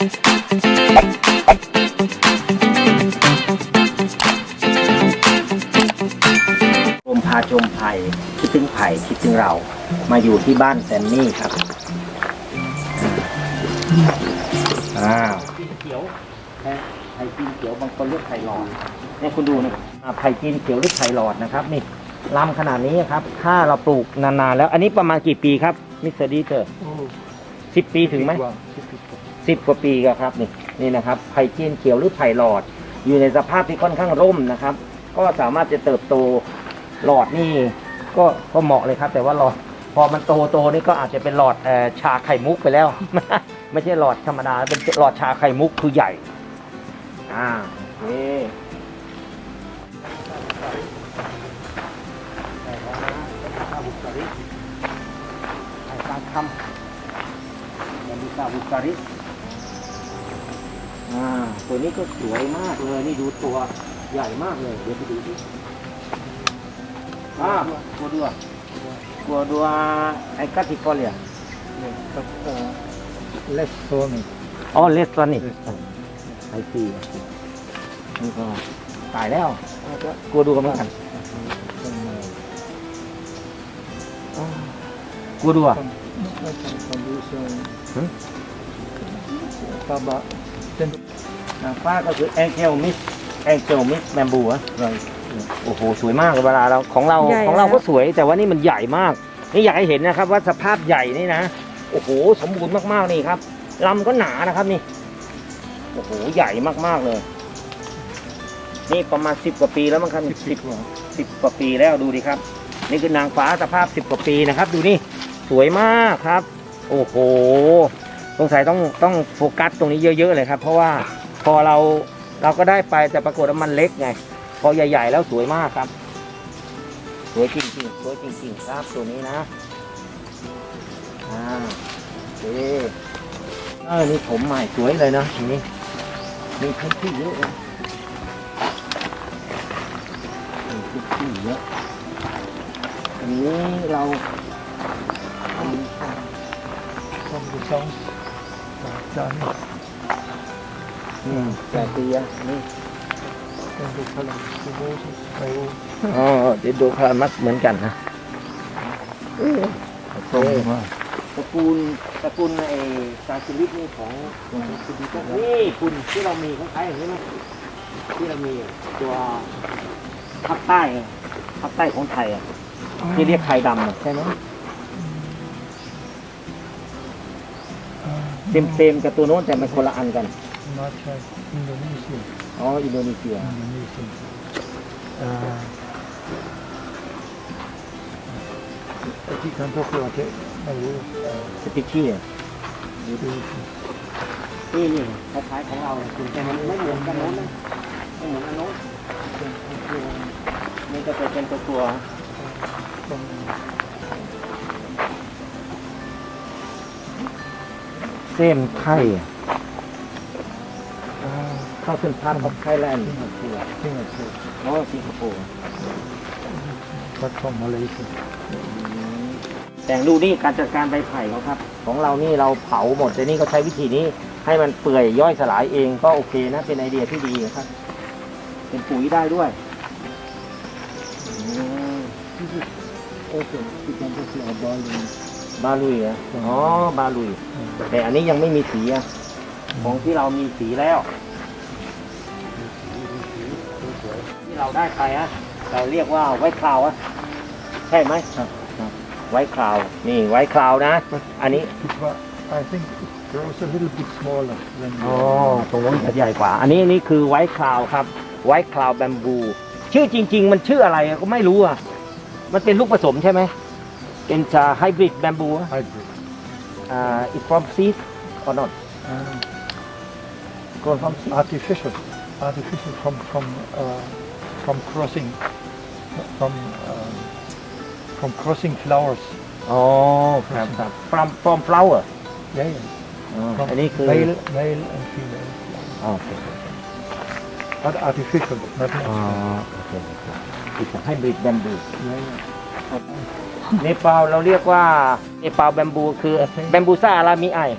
ชมพาชมไผ่คิดถึงไผ่คิดถึงเรา มาอยู่ที่บ้านแซมมี่ครับ อ้าวจีนเขียวนะไผ่จีนเขียวบางคนเรียกไผ่หลอดเนี่ยคุณดูนะอ่าไผ่จีนเขียวหรือไผ่หลอดนะครับนี่ลำขนาดนี้ครับ ถ้าเราปลูกนานๆแล้ว อันนี้ประมาณกี่ปีครับ มิสเตอร์ดีเตอร์สิบปีถึงไหม สิบกว่าปีก็ครับนี่นี่นะครับไผ่จีนเขียวหรือไผ่หลอด อยู่ในสภาพที่ค่อนข้างร่มนะครับ ก็สามารถจะเติบโตหลอดนี่ก็ก็เหมาะเลยครับ แต่ว่าหลอดพอมันโตโตนี่ก็อาจจะเป็นหลอดอชาไข่มุกไปแล้ว ไม่ใช่หลอดธรรมดาเป็นหลอดชาไข่มุกคือใหญ่อ่าโอเคไข่ปลาคำยามิกาบุกริ อ่าตัวนี้ก็สวยมากเลย นี่ดูตัวใหญ่มากเลย เดี๋ยวไปดูที่อ่ากัวดัวกัวดัวไอคัติคอเลีย less thorny. อ๋อเลสตอนนี่ไอซีนี่ก็ตายแล้วกัวดูกันเหมือนกัน Some, uh, อ่ากัวดัว some, some these, uh, Hmm? Taba, then นางฟ้าก็คือแองเจลมิสแองเจลมิสแบมบูอะ right. โอ้โหสวยมากเลยเวลาเราของเราใหญ่ของเราแล้วก็สวยแต่ว่านี่มันใหญ่มาก นี่อยากให้เห็นนะครับว่าสภาพใหญ่นี่นะโอ้โหสมบูรณ์มากๆนี่ครับลำก็หนานะครับนี่โอ้โหใหญ่มากๆเลย นี่ประมาณสิบกว่าปีแล้วมั้งครับสิบ Six one. สิบกว่าปีแล้วดูดิครับ นี่คือนางฟ้าสภาพสิบกว่าปีนะครับ ดูนี่สวยมากครับ โอ้โห สงสัยต้องต้องโฟกัสตรงนี้เยอะ ๆ เลยครับ เพราะว่าพอเราเราก็ได้ไปแต่ปรากฏว่ามันเล็กไง พอใหญ่ ๆ แล้วสวยมากครับ สวยจริงๆสวยจริง ๆ ครับตัวนี้นะอ่าโอเคเออนี่ผมใหม่สวยเลยนะทีนี้มีพื้นที่เยอะเลยมีพื้นที่เยอะอันนี้เราทำ From the songs, uh, done, อืมแต่เตียนี่ then the color, the roses, all อ๋อเดี๋ยวดูคารามัสเหมือนกันนะ from Okay. the ตระกูลตระกูลไอ้ซาซิลิสนี่ของคุณดีก็นี่คุณที่เรามีคล้ายๆอย่างนี้ไหมที่เรามีตัวภาคใต้ภาคใต้ของไทยอะที่เรียกไทยดำใช่ไหม เต็มเต็มๆกับตัวโน้นแต่มันคนละอันกัน not like Indonesia. อ๋ออินโดนีเซีย Indonesia. Uh, Ikan tofu ate, malu, สปิชี่อะ uh, นี่นี่คล้ายๆของเราเลยคุณแต่มันไม่เหมือนกันโน้นนะไม่เหมือนอันโน้นนี่ก็จะเป็นตัวตัว from ส้นไข่เข้าเส้นพันของไทยแลนด์ Singapore, อ๋อสิงคโปร์ but from Malaysia. แต่ดูนี่การจัดการใบไผ่เขาครับ ของเรานี่เราเผาหมดแต่นี่เขาใช้วิธีนี้ให้มันเปื่อยย่อยสลายเองก็โอเคนะเป็นไอเดียที่ดีนะครับ เป็นปุ๋ยได้ด้วยอืม Also, ikan tofu are boiling. บาลุยเหรอะอ๋อบาลุย แต่อันนี้ยังไม่มีสีอะของที่เรามีสีแล้วที่เราได้ไปอะเราเรียกว่าไว้คราวอะใช่ไหมครับครับไว้คราวนี่ไว้คราวนะ อันนี้ It wa- I think it grows a little bit smaller than อ๋อ the ตรงนู้นจะใหญ่กว่า อันนี้นี่คือไว้คราวครับ ไว้คราวแบมบู ชื่อจริง ๆ มันชื่ออะไรก็ไม่รู้อะ มันเป็นลูกผสมใช่ไหม เป็นจะไฮบริดแบมบู hybrid. อ่า it from seed or not Uh, grown from seed artificial, artificial from from uh, from crossing, from um, from crossing flowers. อ๋อครับครับ from from flower Yeah, yeah. อ๋อ From อันนี้คือ male, male and female, อ๋อโอเค but artificial, not อ๋อ natural. โอเคโอเคอีกไฮบริดแบมบู Yeah, yeah. เนปาลเราเรียกว่าเนปาลแบมบูคือแบมบูซ่าอารามิไอ right.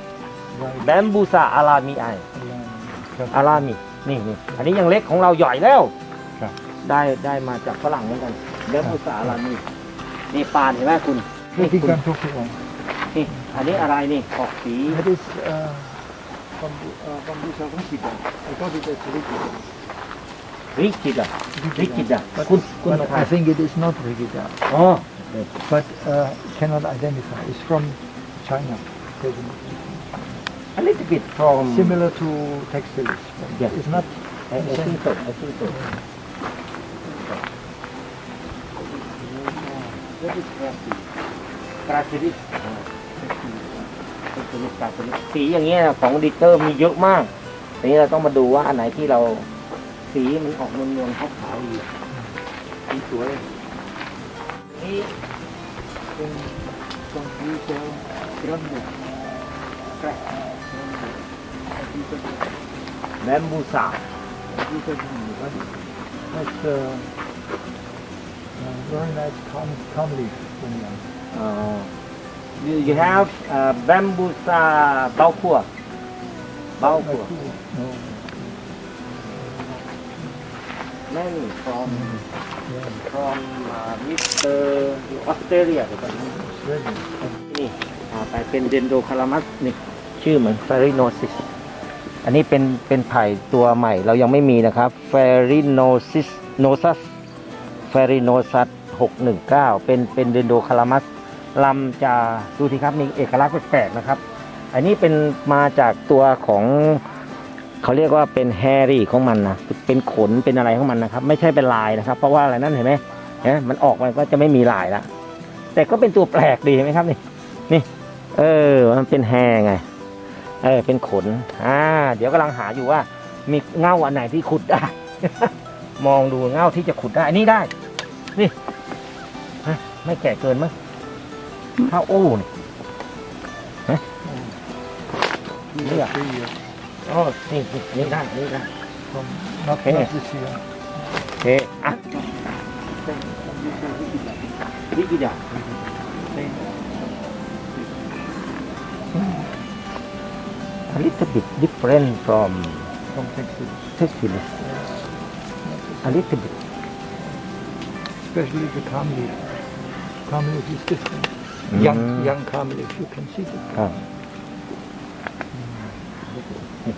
แบมบูซาอารามีไอ Alarm. อารามินี่นี่อันนี้ยังเล็กของเราใหญ่แล้วครับได้ได้มาจากฝรั่งเหมือนกันแบมบูซาอารามินี่ปานเห็นไหไหมคุณนี่ที่คุณกันทุกอย่างนี่อันนี้อะไรนี่ออกสี rigida. I thought it was rigida. ริกิดอะริกิดอะ But, คุณคุณ but มาทา I น think it is not rigida. อ๋อ But uh, cannot identify. It's from China. อันนี้จะปิด from Similar to textiles. Yeah. It's not ไอ้ไอ้ที่สดไอ้ที่สด That is grassy. Grassy. สีอย่างเงี้ยของดิเตอร์มีเยอะมากทีนี้เราต้องมาดูว่าอันไหนที่เรา สีมันออกนวลๆขาวๆดีสีสวยนี่ in computer grande. แบมบูซา Computer grande. That, that's uh, uh, very nice calm, calm leaf. When young. เอ่อ you you have uh, bambusa เบาขัวเบาขัว No. Many from Yeah. from uh, Mr. Australia หรือเปล่า It's ready. นี่อ่าไปเป็นเดนโดคารามัสนี่ชื่อเหมือน f e r i n o s i s อันนี้เป็นเป็นไผ่ตัวใหม่เรายังไม่มีนะครับ f e r i n o s i s n o s u s f e r i n o s u s 619 เป็นเป็นเดนโดคารามัสลำจะดูทีครับมีเอกลักษณ์แปลกๆนะครับ อันนี้เป็นมาจากตัวของ เขาเรียกว่าเป็นแฮรี่ของมันนะเป็นขนเป็นอะไรของมันนะครับ ไม่ใช่เป็นลายนะครับ เพราะว่าอะไรนั่นเห็นไหมเนไหมมันออกมันก็จะไม่มีลายละแต่ก็เป็นตัวแปลกดีเห็นไหมครับนี่นี่เออมันเป็นแฮร์ไงเออเป็นขนอ่าเดี๋ยวกำลังหาอยู่ว่า มีเง่าอันไหนที่ขุดได้ มองดูเง่าที่จะขุดได้นนี้ได้ นี่ไม่แก่เกินมั้งข้าวโอ้นี่ These Yeah. are three years อ๋อนี่นี่นี่ได้นี่ได้ from not, Okay. not this year. โอเคอะวิกิดา a little bit different from From textiles. textiles a little bit Especially the calm leaf. Calm leaf is different. Mm. Young, young calm leaf, you can see it. ครับ